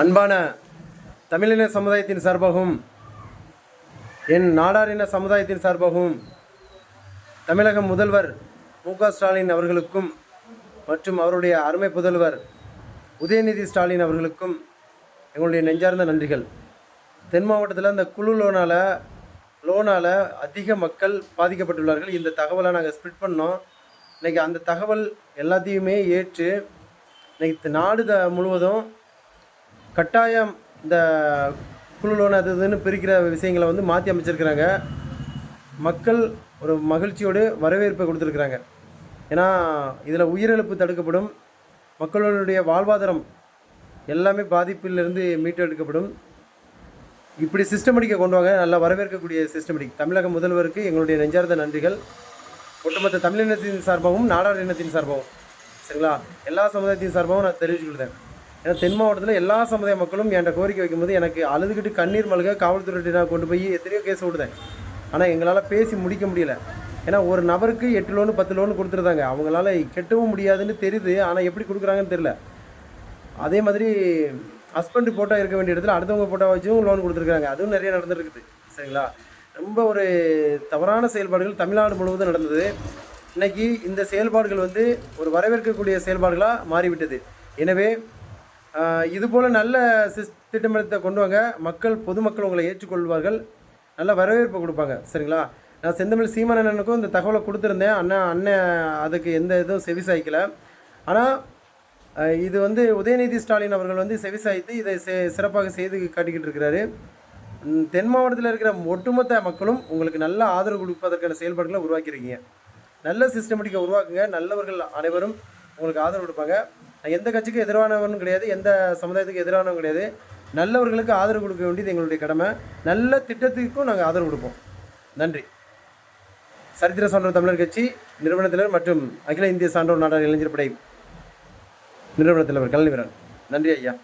அன்பான தமிழின சமுதாயத்தின் சார்பாகவும் என் நாடாரின சமுதாயத்தின் சார்பாகவும் தமிழக முதல்வர் மு க ஸ்டாலின் அவர்களுக்கும் மற்றும் அவருடைய அருமை புதல்வர் உதயநிதி ஸ்டாலின் அவர்களுக்கும் எங்களுடைய நெஞ்சார்ந்த நன்றிகள். தென் மாவட்டத்தில் இந்த குழு லோனால் லோனால் அதிக மக்கள் பாதிக்கப்பட்டுள்ளார்கள். இந்த தகவலை நாங்கள் ஸ்பிட் பண்ணோம். இன்றைக்கி அந்த தகவல் எல்லாத்தையுமே ஏற்று இன்னைக்கு நாடு த முழுவதும் கட்டாயம் இந்த குழு லோன் அது இதுன்னு பிரிக்கிற விஷயங்களை வந்து மாற்றி அமைச்சிருக்கிறாங்க. மக்கள் ஒரு மகிழ்ச்சியோடு வரவேற்பை கொடுத்துருக்குறாங்க. ஏன்னா இதில் உயிரிழப்பு தடுக்கப்படும். மக்களுடைய வாழ்வாதாரம் எல்லாமே பாதிப்பிலிருந்து மீட்டெடுக்கப்படும். இப்படி சிஸ்டமடிக்க கொண்டு வாங்க. நல்லா வரவேற்கக்கூடிய சிஸ்டமெடிக் தமிழக முதல்வருக்கு எங்களுடைய நெஞ்சார்ந்த நன்றிகள். ஒட்டுமொத்த தமிழினத்தின் சார்பாகவும் நாடார் இனத்தின் சார்பாகவும். சரிங்களா? எல்லா சமுதாயத்தின் சார்பாகவும் நான் தெரிவிச்சுக்கொள்கிறேன் ஏன்னா தென் மாவட்டத்தில் எல்லா சமுதாய மக்களும் என்கிட்ட கோரிக்கை வைக்கும்போது எனக்கு அழுதுகிட்டு கண்ணீர் மல்க காவல்துறையிட்ட நான் கொண்டு போய் எத்தனையோ கேஸ் விடுதேன் ஆனால் எங்களால் பேசி முடிக்க முடியல. ஏன்னா ஒரு நபருக்கு எட்டு லோனு பத்து லோனு கொடுத்துருந்தாங்க. அவங்களால கெட்டவும் முடியாதுன்னு தெரியுது. ஆனால் எப்படி கொடுக்குறாங்கன்னு தெரில அதே மாதிரி ஹஸ்பண்ட் ஃபோட்டோ இருக்க வேண்டிய இடத்துல அடுத்தவங்க ஃபோட்டோ வச்சும் லோன் கொடுத்துருக்காங்க. அதுவும் நிறைய நடந்துருக்குது. சரிங்களா? ரொம்ப ஒரு தவறான செயல்பாடுகள் தமிழ்நாடு முழுவதும் நடந்தது. இன்றைக்கி இந்த செயல்பாடுகள் வந்து ஒரு வரவேற்கக்கூடிய செயல்பாடுகளாக மாறிவிட்டது. எனவே இதுபோல் நல்ல சிஸ் திட்டமிடத்தை கொண்டு வாங்க. மக்கள் பொதுமக்கள் உங்களை ஏற்றுக்கொள்வார்கள். நல்ல வரவேற்பு கொடுப்பாங்க. சரிங்களா? நான் செந்தமிழ் சீமான் அண்ணனுக்கும் இந்த தகவலை கொடுத்துருந்தேன். அண்ணன் அண்ணன் அதுக்கு எந்த இதுவும் செவிசாய்க்கல ஆனால் இது வந்து உதயநிதி ஸ்டாலின் அவர்கள் வந்து செவிசாய்த்து இதை செ- சிறப்பாக செய்து காட்டிக்கிட்டு இருக்கிறாரு. தென் மாவட்டத்தில் இருக்கிற ஒட்டுமொத்த மக்களும் உங்களுக்கு நல்ல ஆதரவு கொடுப்பதற்கான செயல்பாடுகளை உருவாக்கியிருக்கீங்க. நல்ல சிஸ்டமேட்டிக்காக உருவாக்குங்க. நல்லவர்கள் அனைவரும் உங்களுக்கு ஆதரவு கொடுப்பாங்க. நான் எந்த கட்சிக்கும் எதிரானவனும் கிடையாது எந்த சமுதாயத்துக்கு எதிரானவன் கிடையாது. நல்லவர்களுக்கு ஆதரவு கொடுக்க வேண்டியது எங்களுடைய கடமை. நல்ல திட்டத்துக்கும் நாங்கள் ஆதரவு கொடுப்போம். நன்றி. சரித்திர சான்றோர் தமிழர் கட்சி நிறுவனத்தினர் மற்றும் அகில இந்திய சான்றோர் நாடார் இளைஞர் படை நிறுவன தலைவர் கல்வி நன்றி ஐயா.